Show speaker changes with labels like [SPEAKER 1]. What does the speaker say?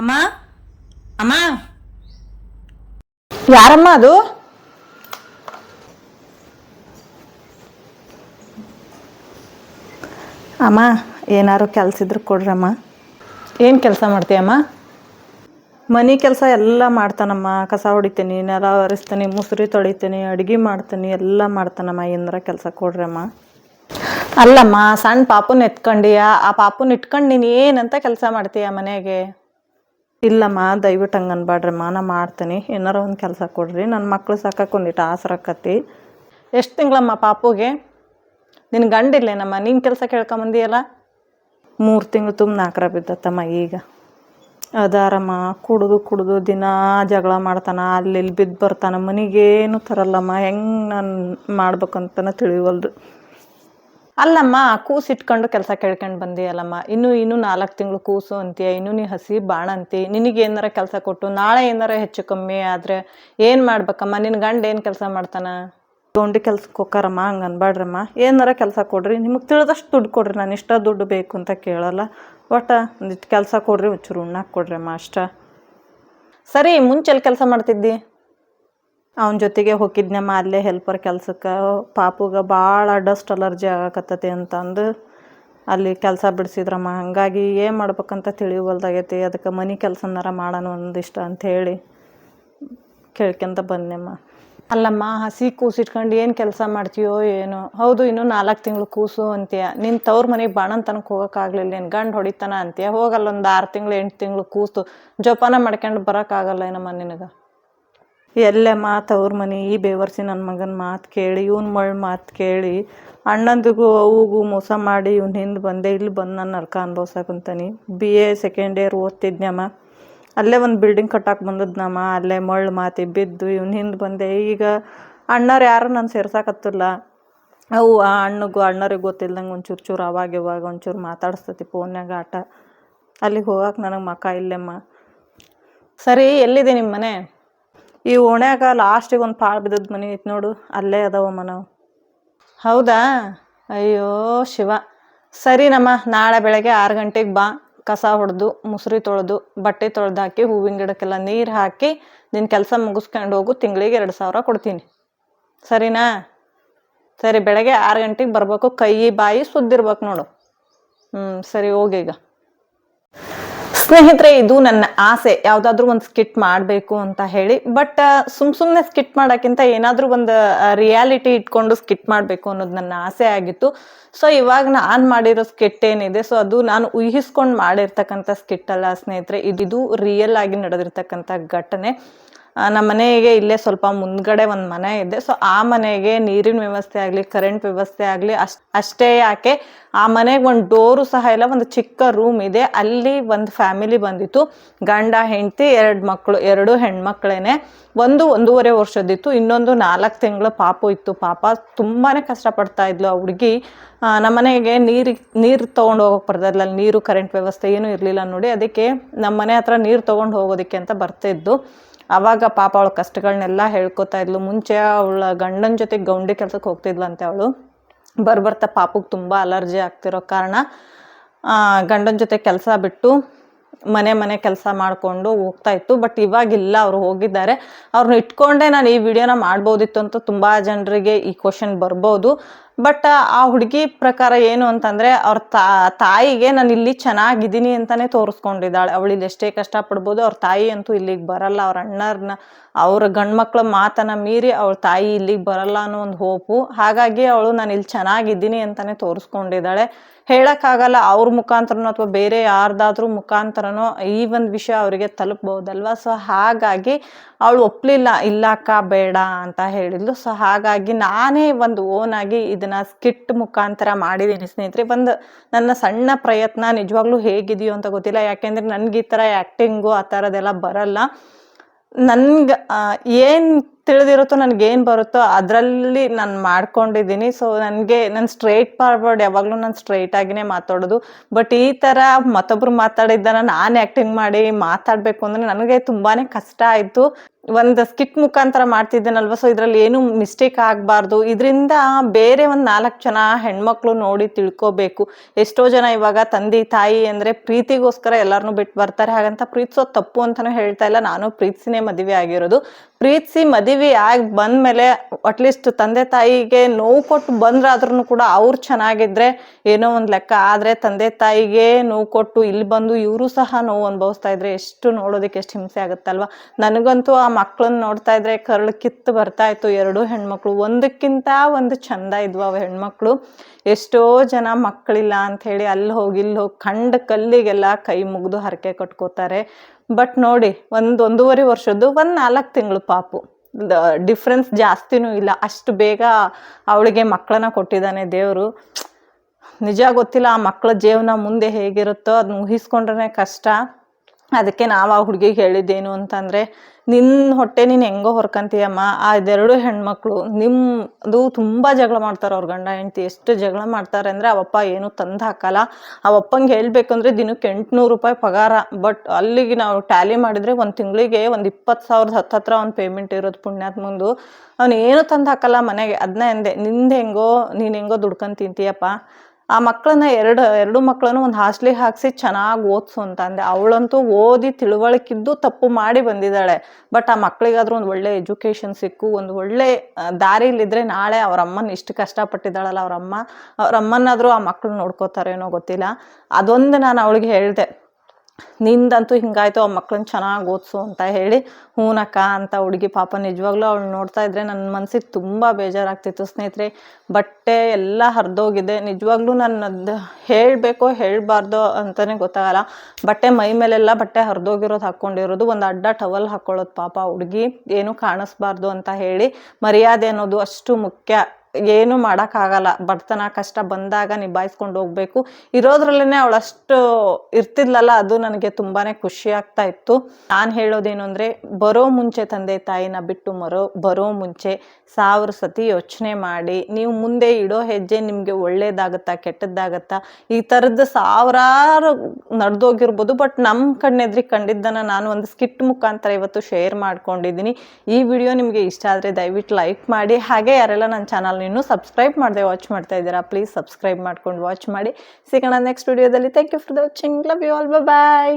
[SPEAKER 1] ಅಮ್ಮ? ಅಮ್ಮ?
[SPEAKER 2] ಯಾರಮ್ಮ ಅದು? ಅಮ್ಮ, ಏನಾರು ಕೆಲಸ ಇದ್ರೆ ಕೊಡ್ರಮ್ಮ. ಏನು ಕೆಲಸ ಮಾಡ್ತೀಯಮ್ಮ? ಮನೆ ಕೆಲಸ ಎಲ್ಲ ಮಾಡ್ತಾನಮ್ಮ. ಕಸ ಹೊಡಿತೀನಿ, ನೆಲ ಒರೆಸ್ತೀನಿ ಮುಸುರಿ ತೊಳಿತೀನಿ, ಅಡುಗೆ ಮಾಡ್ತೀನಿ, ಎಲ್ಲ ಮಾಡ್ತಾನಮ್ಮ. ಏನಾರ ಕೆಲಸ ಕೊಡ್ರಮ್ಮ. ಅಲ್ಲಮ್ಮ ಸಣ್ಣ ಪಾಪುನ ಎತ್ಕೊಂಡಿಯಾ? ಆ ಪಾಪುನ ಇಟ್ಕೊಂಡು ನೀನು ಏನಂತ ಕೆಲಸ ಮಾಡ್ತೀಯ ಮನೆಗೆ? ಇಲ್ಲಮ್ಮ, ದಯವಿಟ್ಟು ಹಂಗೆ ಅನ್ಬೇಡ್ರಮ್ಮ ನಾ ಮಾಡ್ತೀನಿ. ಏನಾರ ಒಂದು ಕೆಲಸ ಕೊಡ್ರಿ. ನನ್ನ ಮಕ್ಳು ಸಾಕಕ್ಕೆ ಒಂದಿಟ್ಟು ಆಸರಕ್ಕತಿ ಎಷ್ಟು ತಿಂಗಳಮ್ಮ ಪಾಪುಗೆ? ನಿನ್ನ ಗಂಡಿಲ್ಲೇನಮ್ಮ? ನಿನ್ನ ಕೆಲಸ ಕೇಳ್ಕೊಂಬಂದಿಯಲ್ಲ? ಮೂರು ತಿಂಗಳು ತುಂಬ ನಾಲ್ಕರ ಬಿದ್ದತ್ತಮ್ಮ ಈಗ. ಅದಾರಮ್ಮ, ಕುಡಿದು ಕುಡಿದು ದಿನ ಜಗಳ ಮಾಡ್ತಾನ ಅಲ್ಲಿ ಇಲ್ಲಿ ಬಿದ್ದು ಬರ್ತಾನೆ, ಮನೆಗೇನು ತರಲ್ಲಮ್ಮ, ಹೆಂಗೆ ನಾನು ಮಾಡ್ಬೇಕಂತನ ತಿಳಿವಲ್ದು. ಅಲ್ಲಮ್ಮ ಕೂಸು ಇಟ್ಕೊಂಡು ಕೆಲಸ ಕೇಳ್ಕೊಂಡು ಬಂದಿಯಲ್ಲಮ್ಮ ಇನ್ನು ಇನ್ನು ನಾಲ್ಕು ತಿಂಗಳು ಕೂಸು ಅಂತೀಯ ಇನ್ನು ನೀ ಹಸಿ ಬಾಣ ಅಂತಿ ನಿನಗೆ ಏನಾರ ಕೆಲಸ ಕೊಟ್ಟು ನಾಳೆ ಏನಾರ ಹೆಚ್ಚು ಕಮ್ಮಿ ಆದ್ರೆ ಏನು ಮಾಡ್ಬೇಕಮ್ಮ? ನಿನ್ನ ಗಂಡ ಏನು ಕೆಲಸ ಮಾಡ್ತಾನ? ಗೌಂಡಿ ಕೆಲ್ಸಕ್ಕೆ ಹೋಗಾರಮ್ಮ ಹಂಗೆ ಅನ್ಬಾಡ್ರಮ್ಮ ಏನಾರ ಕೆಲಸ ಕೊಡ್ರಿ ನಿಮಗೆ ತಿಳಿದಷ್ಟು ದುಡ್ಡು ಕೊಡ್ರಿ ನಾನು ಇಷ್ಟ ದುಡ್ಡು ಬೇಕು ಅಂತ ಕೇಳಲ್ಲ. ಒಟ್ಟು ಒಂದಿಷ್ಟು ಕೆಲಸ ಕೊಡ್ರಿ ಒಂಚೂರು ಉಣ್ಣಾಕ್ ಕೊಡ್ರಮ್ಮ ಅಷ್ಟ. ಸರಿ ಮುಂಚೆಲ್ಲಿ ಕೆಲಸ ಮಾಡ್ತಿದ್ದಿ? ಅವನ ಜೊತೆಗೆ ಹೋಗಿದ್ನಮ್ಮ ಅಲ್ಲೇ ಹೆಲ್ಪರ್ ಕೆಲ್ಸಕ್ಕೆ. ಪಾಪುಗೆ ಭಾಳ ಡಸ್ಟ್ ಅಲರ್ಜಿ ಆಗಕತ್ತತಿ ಅಂತಂದು ಅಲ್ಲಿ ಕೆಲಸ ಬಿಡಿಸಿದ್ರಮ್ಮ ಹಾಗಾಗಿ ಏನು ಮಾಡ್ಬೇಕಂತ ತಿಳಿವಲ್ದಾಗೈತಿ. ಅದಕ್ಕೆ ಮನೆ ಕೆಲಸನಾರ ಮಾಡೋಣ ಒಂದಿಷ್ಟ ಅಂಥೇಳಿ ಕೇಳ್ಕೊಂತ ಬಂದೆಮ್ಮ ಅಲ್ಲಮ್ಮ, ಹಸಿ ಕೂಸು ಇಟ್ಕೊಂಡು ಏನು ಕೆಲಸ ಮಾಡ್ತೀಯೋ ಏನು. ಹೌದು, ಇನ್ನೂ ನಾಲ್ಕು ತಿಂಗಳು ಕೂಸು ಅಂತೀಯ. ನಿನ್ನ ತವ್ರ ಮನೆಗೆ ಬಾಣನ್ ತನಕ ಹೋಗೋಕ್ಕಾಗಲಿಲ್ಲ ಏನು ಗಂಡು ಹೊಡಿತಾನ ಅಂತೀಯ. ಹೋಗಲ್ಲ, ಒಂದು ಆರು ತಿಂಗಳು, ಎಂಟು ತಿಂಗಳು ಕೂಸು. ಜೋಪಾನ ಮಾಡ್ಕೊಂಡು ಬರೋಕ್ಕಾಗಲ್ಲ ಏನಮ್ಮ ನಿನಗೆ? ಎಲ್ಲೇ ಮಾತು ಅವ್ರ ಮನೆ, ಈ ಬೇವರ್ಸಿ ನನ್ನ ಮಗನ ಮಾತು ಕೇಳಿ, ಇವ್ನ ಮಳ್ ಮಾತು ಕೇಳಿ, ಅಣ್ಣಂದಿಗೂ ಅವುಗೂ ಮೋಸ ಮಾಡಿ ಇವ್ನ ಹಿಂದೆ ಬಂದೆ ಇಲ್ಲಿ ಬಂದು ನಾನು ನರ್ಕ ಅನ್ಭವ್ಸಕಂತಾನೆ. ಬಿ ಎ ಸೆಕೆಂಡ್ ಇಯರ್ ಓದ್ತಿದ್ನಮ್ಮ ಅಲ್ಲೇ ಒಂದು ಬಿಲ್ಡಿಂಗ್ ಕಟ್ಟಕ್ಕೆ ಬಂದದ್ನಮ್ಮ, ಅಲ್ಲೇ ಮಳ್ಳು ಮಾತಿ ಬಿದ್ದು ಇವ್ನ ಹಿಂದೆ ಬಂದೆ. ಈಗ ಅಣ್ಣವ್ರು ಯಾರು ನಾನು ಸೇರ್ಸಕತ್ತಿಲ್ಲ ಅವು ಆ ಅಣ್ಣಗೂ ಅಣ್ಣರಿಗೆ ಗೊತ್ತಿಲ್ದಂಗೆ ಒಂಚೂರು ಚೂರು ಅವಾಗ ಇವಾಗ ಒಂಚೂರು ಮಾತಾಡಿಸ್ತತಿ ಫೋನ್ಯಾಗ ಆಟ. ಅಲ್ಲಿಗೆ ಹೋಗಕ್ಕೆ ನನಗೆ ಮಕ ಇಲ್ಲೆಮ್ಮ. ಸರಿ, ಎಲ್ಲಿದೆ ನಿಮ್ಮ ಮನೆ? ಈ ಓಣ್ಯಾಗ ಲಾಸ್ಟಿಗೆ ಒಂದು ಪಾಳು ಬಿದ್ದದ ಮನೆ ಐತೆ ನೋಡು, ಅಲ್ಲೇ ಅದಾವ ನಾವು. ಹೌದಾ? ಅಯ್ಯೋ ಶಿವ. ಸರಿನಮ್ಮ ನಾಳೆ ಬೆಳಗ್ಗೆ ಆರು ಗಂಟೆಗೆ ಬಾ. ಕಸ ಹೊಡೆದು, ಮುಸುರಿ ತೊಳೆದು, ಬಟ್ಟೆ ತೊಳೆದು ಹಾಕಿ, ಹೂವಿನ ಗಿಡಕ್ಕೆಲ್ಲ ನೀರು ಹಾಕಿ ನಿನ್ನ ಕೆಲಸ ಮುಗಿಸ್ಕೊಂಡು ಹೋಗು, ತಿಂಗಳಿಗೆ ಎರಡು ಸಾವಿರ ಕೊಡ್ತೀನಿ. ಸರಿನಾ? ಸರಿ, ಬೆಳಗ್ಗೆ ಆರು ಗಂಟೆಗೆ ಬರಬೇಕು, ಕೈ, ಬಾಯಿ ಸುದ್ದಿರ್ಬೇಕು ನೋಡು. ಹ್ಞೂ ಸರಿ, ಹೋಗಿ ಈಗ. ಸ್ನೇಹಿತರೆ, ಇದು ನನ್ನ ಆಸೆ. ಯಾವುದಾದ್ರೂ ಒಂದು ಸ್ಕಿಟ್ ಮಾಡಬೇಕು ಅಂತ ಹೇಳಿ. ಬಟ್ ಸುಮ್ ಸುಮ್ನೆ ಸ್ಕಿಟ್ ಮಾಡೋಕ್ಕಿಂತ ಏನಾದರೂ ಒಂದು ರಿಯಾಲಿಟಿ ಇಟ್ಕೊಂಡು ಸ್ಕಿಟ್ ಮಾಡಬೇಕು ಅನ್ನೋದು ನನ್ನ ಆಸೆ ಆಗಿತ್ತು. ಸೊ ಇವಾಗ ನಾನು ಮಾಡಿರೋ ಸ್ಕಿಟ್ ಏನಿದೆ ಸೊ ಅದು ನಾನು ಊಹಿಸ್ಕೊಂಡು ಮಾಡಿರ್ತಕ್ಕಂಥ ಸ್ಕಿಟ್ ಅಲ್ಲ ಸ್ನೇಹಿತರೆ. ಇದು ರಿಯಲ್ ಆಗಿ ನಡೆದಿರ್ತಕ್ಕಂಥ ಘಟನೆ. ನಮ್ಮ ಮನೆಗೆ ಇಲ್ಲೇ ಸ್ವಲ್ಪ ಮುಂದ್ಗಡೆ ಒಂದು ಮನೆ ಇದೆ. ಸೊ ಆ ಮನೆಗೆ ನೀರಿನ ವ್ಯವಸ್ಥೆ ಆಗಲಿ ಕರೆಂಟ್ ವ್ಯವಸ್ಥೆ ಆಗಲಿ ಅಷ್ಟ್ ಅಷ್ಟೇ ಯಾಕೆ ಆ ಮನೆಗೆ ಒಂದು ಡೋರು ಸಹ ಇಲ್ಲ, ಒಂದು ಚಿಕ್ಕ ರೂಮ್ ಇದೆ. ಅಲ್ಲಿ ಒಂದು ಫ್ಯಾಮಿಲಿ ಬಂದಿತ್ತು. ಗಂಡ, ಹೆಂಡತಿ, ಎರಡು ಮಕ್ಕಳು ಎರಡು ಹೆಣ್ಮಕ್ಳೇನೆ. ಒಂದು ಒಂದೂವರೆ ವರ್ಷದಿತ್ತು ಇನ್ನೊಂದು ನಾಲ್ಕು ತಿಂಗಳ ಪಾಪು ಇತ್ತು. ಪಾಪ ತುಂಬಾ ಕಷ್ಟಪಡ್ತಾ ಇದ್ಲು ಆ ಹುಡುಗಿ. ನಮ್ಮ ಮನೆಗೆ ನೀರಿಗೆ ನೀರು ತೊಗೊಂಡು ಹೋಗೋಕೆ ಅಲ್ಲಿ ನೀರು ಕರೆಂಟ್ ವ್ಯವಸ್ಥೆ ಏನೂ ಇರಲಿಲ್ಲ ನೋಡಿ. ಅದಕ್ಕೆ ನಮ್ಮ ಮನೆ ಹತ್ರ ನೀರು ತೊಗೊಂಡು ಹೋಗೋದಕ್ಕೆ ಅಂತ ಬರ್ತಿದ್ದು. ಅವಾಗ ಪಾಪ ಅವಳ ಕಷ್ಟಗಳನ್ನೆಲ್ಲ ಹೇಳ್ಕೊತಾ ಇದ್ಲು. ಮುಂಚೆ ಅವಳ ಗಂಡನ ಜೊತೆ ಗೌಂಡಿ ಕೆಲ್ಸಕ್ಕೆ ಹೋಗ್ತಿದ್ಲಂತೆ ಅವಳು. ಬರ್ಬರ್ತಾ ಪಾಪಕ್ಕೆ ತುಂಬ ಅಲರ್ಜಿ ಆಗ್ತಿರೋ ಕಾರಣ ಗಂಡನ ಜೊತೆ ಕೆಲಸ ಬಿಟ್ಟು ಮನೆ ಮನೆ ಕೆಲಸ ಮಾಡಿಕೊಂಡು ಹೋಗ್ತಾ ಇತ್ತು. ಬಟ್ ಇವಾಗಿಲ್ಲ, ಅವರು ಹೋಗಿದ್ದಾರೆ. ಅವ್ರನ್ನ ಇಟ್ಕೊಂಡೇ ನಾನು ಈ ವಿಡಿಯೋನ ಮಾಡ್ಬೋದಿತ್ತು ಅಂತ ತುಂಬ ಜನರಿಗೆ ಈ ಕ್ವಶನ್ ಬರ್ಬೋದು. ಬಟ್ ಆ ಹುಡುಗಿ ಪ್ರಕಾರ ಏನು ಅಂತಂದರೆ ಅವ್ರ ತಾಯಿಗೆ ನಾನು ಇಲ್ಲಿ ಚೆನ್ನಾಗಿದ್ದೀನಿ ಅಂತಲೇ ತೋರಿಸ್ಕೊಂಡಿದ್ದಾಳೆ. ಅವಳು ಎಷ್ಟೇ ಕಷ್ಟಪಡ್ಬೋದು ಅವ್ರ ತಾಯಿ ಅಂತೂ ಇಲ್ಲಿಗೆ ಬರಲ್ಲ. ಅವ್ರ ಅಣ್ಣರನ್ನ ಅವ್ರ ಗಂಡ್ಮಕ್ಳ ಮಾತನ್ನ ಮೀರಿ ಅವಳ ತಾಯಿ ಇಲ್ಲಿಗೆ ಬರಲ್ಲ ಅನ್ನೋ ಒಂದು ಹೋಪು. ಹಾಗಾಗಿ ಅವಳು ನಾನು ಇಲ್ಲಿ ಚೆನ್ನಾಗಿದ್ದೀನಿ ಅಂತಲೇ ತೋರಿಸ್ಕೊಂಡಿದ್ದಾಳೆ. ಹೇಳೋಕ್ಕಾಗಲ್ಲ ಅವ್ರ ಮುಖಾಂತರನೋ ಅಥವಾ ಬೇರೆ ಯಾರ್ದಾದ್ರೂ ಮುಖಾಂತರನೋ ಈ ಒಂದು ವಿಷಯ ಅವರಿಗೆ ತಲುಪಬಹುದಲ್ವಾ ಸೊ ಹಾಗಾಗಿ ಅವಳು ಒಪ್ಪಲಿಲ್ಲ ಇಲ್ಲ ಅಕ್ಕ ಬೇಡ ಅಂತ ಹೇಳಿದ್ಲು. ಸೊ ಹಾಗಾಗಿ ನಾನೇ ಒಂದು ಓನಾಗಿ ಇದನ್ನ ಸ್ಕಿಟ್ ಮುಖಾಂತರ ಮಾಡಿದ್ದೀನಿ ಸ್ನೇಹಿತರೆ. ಒಂದು ನನ್ನ ಸಣ್ಣ ಪ್ರಯತ್ನ ನಿಜವಾಗ್ಲೂ ಹೇಗಿದೆಯೋ ಅಂತ ಗೊತ್ತಿಲ್ಲ. ಯಾಕೆಂದರೆ ನನಗೆ ಈ ಥರ ಆ್ಯಕ್ಟಿಂಗು ಆ ಥರದ್ದೆಲ್ಲ ಬರಲ್ಲ. ನನ್ಗೆ ಏನು ತಿಳಿದಿರುತ್ತೋ ನನಗೇನು ಬರುತ್ತೋ ಅದರಲ್ಲಿ ನಾನು ಮಾಡ್ಕೊಂಡಿದ್ದೀನಿ. ಸೊ ನನಗೆ ನನ್ನ ಸ್ಟ್ರೈಟ್ ಫಾರ್ವರ್ಡ್ ಯಾವಾಗಲೂ ನಾನು ಸ್ಟ್ರೈಟ್ ಆಗಿನೇ ಮಾತಾಡೋದು. ಬಟ್ ಈ ಥರ ಮತ್ತೊಬ್ರು ಮಾತಾಡಿದ್ದನ್ನು ನಾನು ಆ್ಯಕ್ಟಿಂಗ್ ಮಾಡಿ ಮಾತಾಡಬೇಕು ಅಂದರೆ ನನಗೆ ತುಂಬಾ ಕಷ್ಟ ಆಯಿತು. ಒಂದು ಸ್ಕಿಟ್ ಮುಖಾಂತರ ಮಾಡ್ತಿದ್ದೇನಲ್ವ? ಸೊ ಇದರಲ್ಲಿ ಏನು ಮಿಸ್ಟೇಕ್ ಆಗಬಾರ್ದು. ಇದರಿಂದ ಬೇರೆ ಒಂದು ನಾಲ್ಕು ಜನ ಹೆಣ್ಮಕ್ಳು ನೋಡಿ ತಿಳ್ಕೋಬೇಕು. ಎಷ್ಟೋ ಜನ ಇವಾಗ ತಂದೆ, ತಾಯಿ ಅಂದರೆ ಪ್ರೀತಿಗೋಸ್ಕರ ಎಲ್ಲರನ್ನೂ ಬಿಟ್ಟು ಬರ್ತಾರೆ. ಹಾಗಂತ ಪ್ರೀತ್ಸೋ ತಪ್ಪು ಅಂತಲೂ ಹೇಳ್ತಾ ಇಲ್ಲ. ನಾನು ಪ್ರೀತಿಸಿನೇ ಮದುವೆ ಆಗಿರೋದು. ಪ್ರೀತಿಸಿ ಮದುವೆ ಆಗಿ ಬಂದಮೇಲೆ ಅಟ್ಲೀಸ್ಟ್ ತಂದೆ, ತಾಯಿಗೆ ನೋವು ಕೊಟ್ಟು ಬಂದ್ರಾದ್ರೂ ಕೂಡ ಅವ್ರು ಚೆನ್ನಾಗಿದ್ರೆ ಏನೋ ಒಂದು ಲೆಕ್ಕ. ಆದರೆ ತಂದೆ, ತಾಯಿಗೆ ನೋವು ಕೊಟ್ಟು ಇಲ್ಲಿ ಬಂದು ಇವರು ಸಹ ನೋವು ಅನುಭವಿಸ್ತಾ ಇದ್ರೆ ಎಷ್ಟು ನೋಡೋದಕ್ಕೆ ಎಷ್ಟು ಹಿಂಸೆ ಆಗುತ್ತಲ್ವಾ? ನನಗಂತೂ ಮಕ್ಕಳನ್ನ ನೋಡ್ತಾ ಇದ್ರೆ ಕರಳು ಕಿತ್ತು ಬರ್ತಾ ಇತ್ತು ಎರಡು ಹೆಣ್ಮಕ್ಳು. ಒಂದಕ್ಕಿಂತ ಒಂದು ಚಂದ ಇದ್ವು ಅವ ಹೆಣ್ಮಕ್ಳು. ಎಷ್ಟೋ ಜನ ಮಕ್ಕಳಿಲ್ಲ ಅಂತ ಹೇಳಿ ಅಲ್ಲಿ ಹೋಗಿ ಇಲ್ಲಿ ಹೋಗಿ ಕಂಡ ಕಲ್ಲಿಗೆಲ್ಲ ಕೈ ಮುಗಿದು ಹರಕೆ ಕಟ್ಕೋತಾರೆ. ಬಟ್ ನೋಡಿ, ಒಂದು ಒಂದೂವರೆ ವರ್ಷದ್ದು ಒಂದು ನಾಲ್ಕು ತಿಂಗಳು ಪಾಪು. ಡಿಫ್ರೆನ್ಸ್ ಜಾಸ್ತಿನೂ ಇಲ್ಲ. ಅಷ್ಟು ಬೇಗ ಅವಳಿಗೆ ಮಕ್ಕಳನ್ನ ಕೊಟ್ಟಿದ್ದಾನೆ ದೇವರು. ನಿಜ ಗೊತ್ತಿಲ್ಲ ಆ ಮಕ್ಕಳ ಜೀವನ ಮುಂದೆ ಹೇಗಿರುತ್ತೋ ಅದನ್ನ ಊಹಿಸ್ಕೊಂಡ್ರೆ ಕಷ್ಟ. ಅದಕ್ಕೆ ನಾವು ಆ ಹುಡುಗಿಗೆ ಹೇಳಿದ್ದೇನು ಅಂತಂದರೆ ನಿನ್ನ ಹೊಟ್ಟೆ ನೀನು ಹೆಂಗೋ ಹೊರ್ಕಂತೀಯಮ್ಮ, ಆ ಇದೆರಡು ಹೆಣ್ಮಕ್ಳು ನಿಮ್ಮದು ತುಂಬ ಜಗಳ ಮಾಡ್ತಾರೆ ಅವ್ರ ಗಂಡ ಹೆಂಡತಿ, ಎಷ್ಟು ಜಗಳ ಮಾಡ್ತಾರೆ ಅಂದರೆ ಅವಪ್ಪ ಏನು ತಂದು ಹಾಕಲ್ಲ. ಅವಪ್ಪಂಗೆ ಹೇಳಬೇಕಂದ್ರೆ ದಿನಕ್ಕೆ ಎಂಟುನೂರು ರೂಪಾಯಿ ಪಗಾರ, ಬಟ್ ಅಲ್ಲಿಗೆ ನಾವು ಟ್ಯಾಲಿ ಮಾಡಿದರೆ ಒಂದು ತಿಂಗಳಿಗೆ ಒಂದು ಇಪ್ಪತ್ತು ಸಾವಿರದ ಹತ್ತತ್ರ ಒಂದು ಪೇಮೆಂಟ್ ಇರೋದು ಪುಣ್ಯಾತ್ಮಂದು ಅವ್ನು ಏನು ತಂದು ಹಾಕಲ್ಲ ಮನೆಗೆ ಅದನ್ನ ಎಂದೆ, ನಿಂದು ಹೆಂಗೋ, ನೀನು ಹೆಂಗೋ ದುಡ್ಕೊಂಡು ಆ ಮಕ್ಕಳನ್ನ ಎರಡು ಎರಡು ಮಕ್ಕಳನ್ನು ಒಂದು ಹಾಸ್ಟ್ಲಿಗೆ ಹಾಕಿಸಿ ಚೆನ್ನಾಗಿ ಓದಿಸು ಅಂತ ಅಂದೆ ಅವಳಂತೂ ಓದಿ ತಿಳುವಳಿಕಿದ್ದು ತಪ್ಪು ಮಾಡಿ ಬಂದಿದ್ದಾಳೆ. ಬಟ್ ಆ ಮಕ್ಕಳಿಗಾದ್ರೂ ಒಂದು ಒಳ್ಳೆ ಎಜುಕೇಷನ್ ಸಿಕ್ಕು, ಒಂದು ಒಳ್ಳೆ ದಾರಿಲಿದ್ರೆ ನಾಳೆ ಅವ್ರ ಅಮ್ಮನ ಇಷ್ಟು ಕಷ್ಟಪಟ್ಟಿದ್ದಾಳಲ್ಲ ಅವ್ರ ಅಮ್ಮ ಅವ್ರ ಅಮ್ಮನಾದರೂ ಆ ಮಕ್ಕಳು ನೋಡ್ಕೋತಾರೇನೋ ಗೊತ್ತಿಲ್ಲ. ಅದೊಂದು ನಾನು ಅವಳಿಗೆ ಹೇಳಿದೆ. ನಿಂದಂತೂ ಹಿಂಗಾಯ್ತು, ಆ ಮಕ್ಳನ್ನ ಚೆನ್ನಾಗಿ ಓದಿಸು ಅಂತ ಹೇಳಿ ಹೂನಕ್ಕ ಅಂತ ಹುಡುಗಿ ಪಾಪ ನಿಜವಾಗ್ಲೂ ಅವಳು ನೋಡ್ತಾ ಇದ್ರೆ ನನ್ನ ಮನಸ್ಸಿಗೆ ತುಂಬ ಬೇಜಾರಾಗ್ತಿತ್ತು. ಸ್ನೇಹಿತರೆ, ಬಟ್ಟೆ ಎಲ್ಲ ಹರಿದೋಗಿದೆ. ನಿಜವಾಗ್ಲೂ ನಾನು ಹೇಳ್ಬೇಕೋ ಹೇಳಬೇಕೋ ಹೇಳಬಾರ್ದೋ ಅಂತಲೇ ಗೊತ್ತಾಗಲ್ಲ. ಬಟ್ಟೆ ಮೈ ಮೇಲೆಲ್ಲ ಬಟ್ಟೆ ಹರಿದೋಗಿರೋದು ಹಾಕ್ಕೊಂಡಿರೋದು ಒಂದು ಅಡ್ಡ ಟವಲ್ ಹಾಕ್ಕೊಳ್ಳೋದು ಪಾಪ ಹುಡುಗಿ. ಏನು ಕಾಣಿಸ್ಬಾರ್ದು ಅಂತ ಹೇಳಿ ಮರ್ಯಾದೆ ಅನ್ನೋದು ಅಷ್ಟು ಮುಖ್ಯ. ಏನು ಮಾಡೋಕ್ಕಾಗಲ್ಲ. ಬಡತನ, ಕಷ್ಟ ಬಂದಾಗ ನಿಭಾಯಿಸ್ಕೊಂಡು ಹೋಗ್ಬೇಕು. ಇರೋದ್ರಲ್ಲೇ ಅವಳಷ್ಟು ಇರ್ತಿದ್ಲಲ್ಲ, ಅದು ನನಗೆ ತುಂಬಾ ಖುಷಿ ಆಗ್ತಾ ಇತ್ತು. ನಾನು ಹೇಳೋದೇನು ಅಂದರೆ, ಬರೋ ಮುಂಚೆ ತಂದೆ ತಾಯಿನ ಬಿಟ್ಟು ಮರೋ, ಬರೋ ಮುಂಚೆ ಸಾವಿರ ಸತಿ ಯೋಚನೆ ಮಾಡಿ, ನೀವು ಮುಂದೆ ಇಡೋ ಹೆಜ್ಜೆ ನಿಮಗೆ ಒಳ್ಳೇದಾಗುತ್ತಾ, ಕೆಟ್ಟದ್ದಾಗತ್ತಾ, ಈ ಥರದ್ದು ಸಾವಿರಾರು ನಡೆದೋಗಿರ್ಬೋದು. ಬಟ್ ನಮ್ಮ ಕಣ್ಣೆದ್ರಿಗೆ ಕಂಡಿದ್ದನ್ನು ನಾನು ಒಂದು ಸ್ಕಿಟ್ ಮುಖಾಂತರ ಇವತ್ತು ಶೇರ್ ಮಾಡ್ಕೊಂಡಿದ್ದೀನಿ. ಈ ವಿಡಿಯೋ ನಿಮಗೆ ಇಷ್ಟ ಆದರೆ ದಯವಿಟ್ಟು ಲೈಕ್ ಮಾಡಿ. ಹಾಗೆ ಯಾರೆಲ್ಲ ನನ್ನ ಚಾನಲ್ ಇನ್ನೂ ಸಬ್ಸ್ಕ್ರೈಬ್ ಮಾಡದೆ ವಾಚ್ ಮಾಡ್ತಾ ಇದ್ದೀರಾ ಪ್ಲೀಸ್ ಸಬ್ಸ್ಕ್ರೈಬ್ ಮಾಡ್ಕೊಂಡು ವಾಚ್ ಮಾಡಿ. ಸಿಗೋಣ ನೆಕ್ಸ್ಟ್ ವಿಡಿಯೋದಲ್ಲಿ thank you for the watching love you all bye